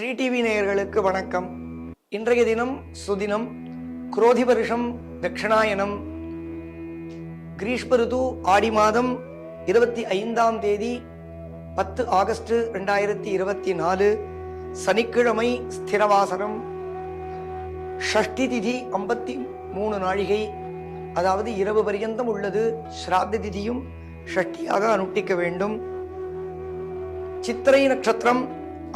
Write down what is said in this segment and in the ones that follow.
Sri TV நேயர்களுக்கு வணக்கம். இன்றைய தினம் சுதினம் குரோதி வருஷம் தட்சிணாயனம் கிரீஷ்ம ரிது ஆடி மாதம் இருபத்தி ஐந்தாம் தேதி பத்து ஆகஸ்ட் ரெண்டாயிரத்தி இருபத்தி நாலு சனிக்கிழமை ஸ்திரவாசனம் ஷஷ்டி திதி ஐம்பத்தி மூணு நாழிகை அதாவது இரவு பரியந்தம் உள்ளது. ஸ்ராத்த திதியும் ஷஷ்டியாக அனுஷ்டிக்க வேண்டும். சித்திரை நட்சத்திரம்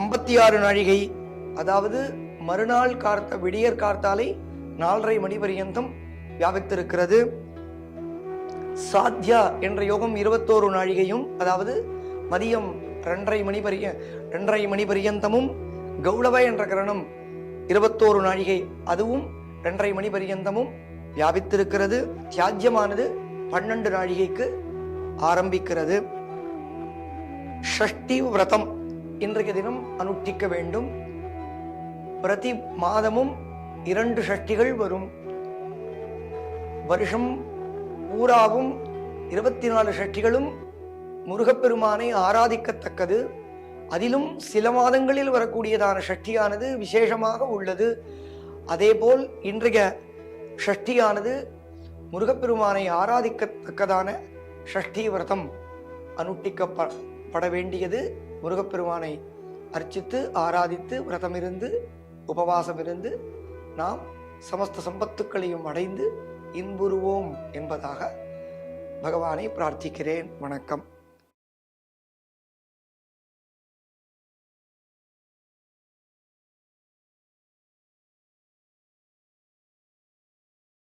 ஐம்பத்தி ஆறு நாழிகை அதாவது மறுநாள் கார்த்த விடியற் கார்த்தாலை நாலரை மணி பரியந்தம் வியாபித்திருக்கிறது. சாத்யா என்ற யோகம் இருபத்தோரு நாழிகையும் அதாவது மதியம் ரெண்டரை மணி பரிய ரெண்டரை மணி பரியந்தமும் கௌளவ என்ற கரணம் இருபத்தோரு நாழிகை அதுவும் ரெண்டரை மணி பரியந்தமும் வியாபித்திருக்கிறது. தியாஜ்யமானது பன்னெண்டு நாழிகைக்கு ஆரம்பிக்கிறது. ஷஷ்டி விரதம். இன்றைய தினம் அனுஷ்டிக்க வேண்டும். பிரதி மாதமும் இரண்டு ஷஷ்டிகள் வரும். வருஷம் பூராவும் இருபத்தி நாலு ஷஷ்டிகளும் முருகப்பெருமானை ஆராதிக்கத்தக்கது. அதிலும் சில மாதங்களில் வரக்கூடியதான ஷஷ்டியானது விசேஷமாக உள்ளது. அதேபோல் இன்றைய ஷஷ்டியானது முருகப்பெருமானை ஆராதிக்கத்தக்கதான ஷஷ்டி விரதம் பட வேண்டியது முருகப்பெருமானை அர்ச்சித்து ஆராதித்து விரதமிருந்து உபவாசம் இருந்து நாம் சமஸ்த சம்பத்துக்களையும் அடைந்து இன்புறுவோம் என்பதாக பகவானை பிரார்த்திக்கிறேன். வணக்கம்.